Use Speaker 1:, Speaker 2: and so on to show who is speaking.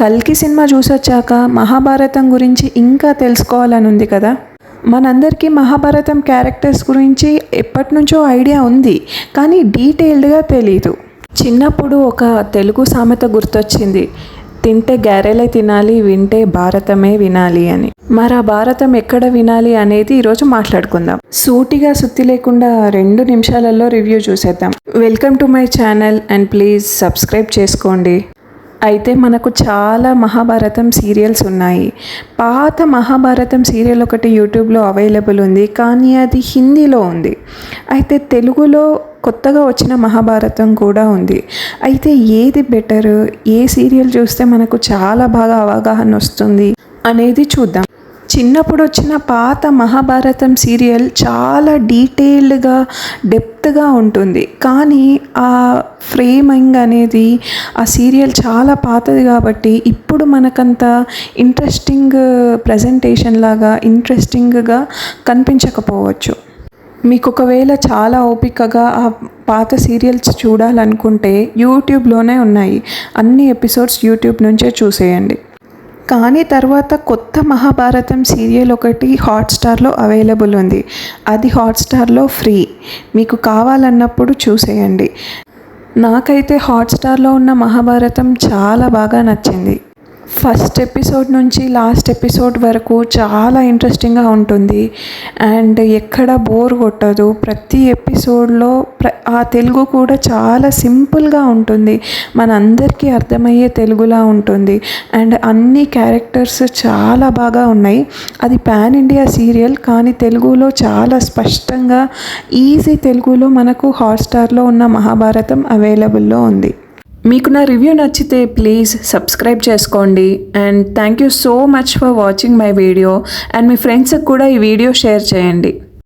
Speaker 1: కల్కి సినిమా చూసొచ్చాక మహాభారతం గురించి ఇంకా తెలుసుకోవాలని ఉంది కదా? మనందరికీ మహాభారతం క్యారెక్టర్స్ గురించి ఎప్పటి నుంచో ఐడియా ఉంది కానీ డీటెయిల్డ్గా తెలీదు. చిన్నప్పుడు ఒక తెలుగు సామెత గుర్తొచ్చింది తింటే గారెలే తినాలి వింటే భారతమే వినాలి అని. మరి ఆ భారతం ఎక్కడ వినాలి అనేది ఈరోజు మాట్లాడుకుందాం. సూటిగా సుత్తి లేకుండా రెండు నిమిషాలలో రివ్యూ చూసేద్దాం. Welcome to my channel and please subscribe చేసుకోండి. అయితే మనకు చాలా మహాభారతం సీరియల్స్ ఉన్నాయి. పాత మహాభారతం సీరియల్ ఒకటి యూట్యూబ్లో అవైలబుల్ ఉంది. కానీ అది హిందీలో ఉంది. అయితే తెలుగులో కొత్తగా వచ్చిన మహాభారతం కూడా ఉంది. అయితే ఏది బెటర్? ఏ సీరియల్ చూస్తే మనకు చాలా బాగా అవగాహన వస్తుంది? అనేది చూద్దాం. చిన్నప్పుడు వచ్చిన పాత మహాభారతం సీరియల్ చాలా డీటెయిల్డ్గా డెప్త్గా ఉంటుంది. కానీ ఆ ఫ్రేమింగ్ అనేది ఆ సీరియల్ చాలా పాతది కాబట్టి ఇప్పుడు మనకంత ఇంట్రెస్టింగ్ ప్రజెంటేషన్ లాగా ఇంట్రెస్టింగ్గా కనిపించకపోవచ్చు. మీకు ఒకవేళ చాలా ఓపికగా ఆ పాత సీరియల్స్ చూడాలనుకుంటే యూట్యూబ్లోనే ఉన్నాయి. అన్ని ఎపిసోడ్స్ యూట్యూబ్ నుంచే చూసేయండి. కానీ తర్వాత కొత్త మహాభారతం సీరియల్ ఒకటి హాట్స్టార్లో అవైలబుల్ ఉంది. అది హాట్స్టార్లో ఫ్రీ. మీకు కావాలన్నప్పుడు చూసేయండి. నాకైతే హాట్స్టార్లో ఉన్న మహాభారతం చాలా బాగా నచ్చింది. ఫస్ట్ ఎపిసోడ్ నుంచి లాస్ట్ ఎపిసోడ్ వరకు చాలా ఇంట్రెస్టింగ్గా ఉంటుంది. అండ్ ఎక్కడ బోర్ కొట్టదు. ప్రతి ఎపిసోడ్లో ప్ర ఆ తెలుగు కూడా చాలా సింపుల్గా ఉంటుంది. మన అందరికీ అర్థమయ్యే తెలుగులా ఉంటుంది. అండ్ అన్ని క్యారెక్టర్స్ చాలా బాగా ఉన్నాయి. అది పాన్ ఇండియా సీరియల్ కానీ తెలుగులో చాలా స్పష్టంగా ఈజీ తెలుగులో మనకు హాట్స్టార్లో ఉన్న మహాభారతం అవైలబుల్లో ఉంది. మీకు నా రివ్యూ నచ్చితే ప్లీజ్ సబ్స్క్రైబ్ చేసుకోండి. And thank you so much for watching my video and మీ ఫ్రెండ్స్కి కూడా ఈ వీడియో షేర్ చేయండి.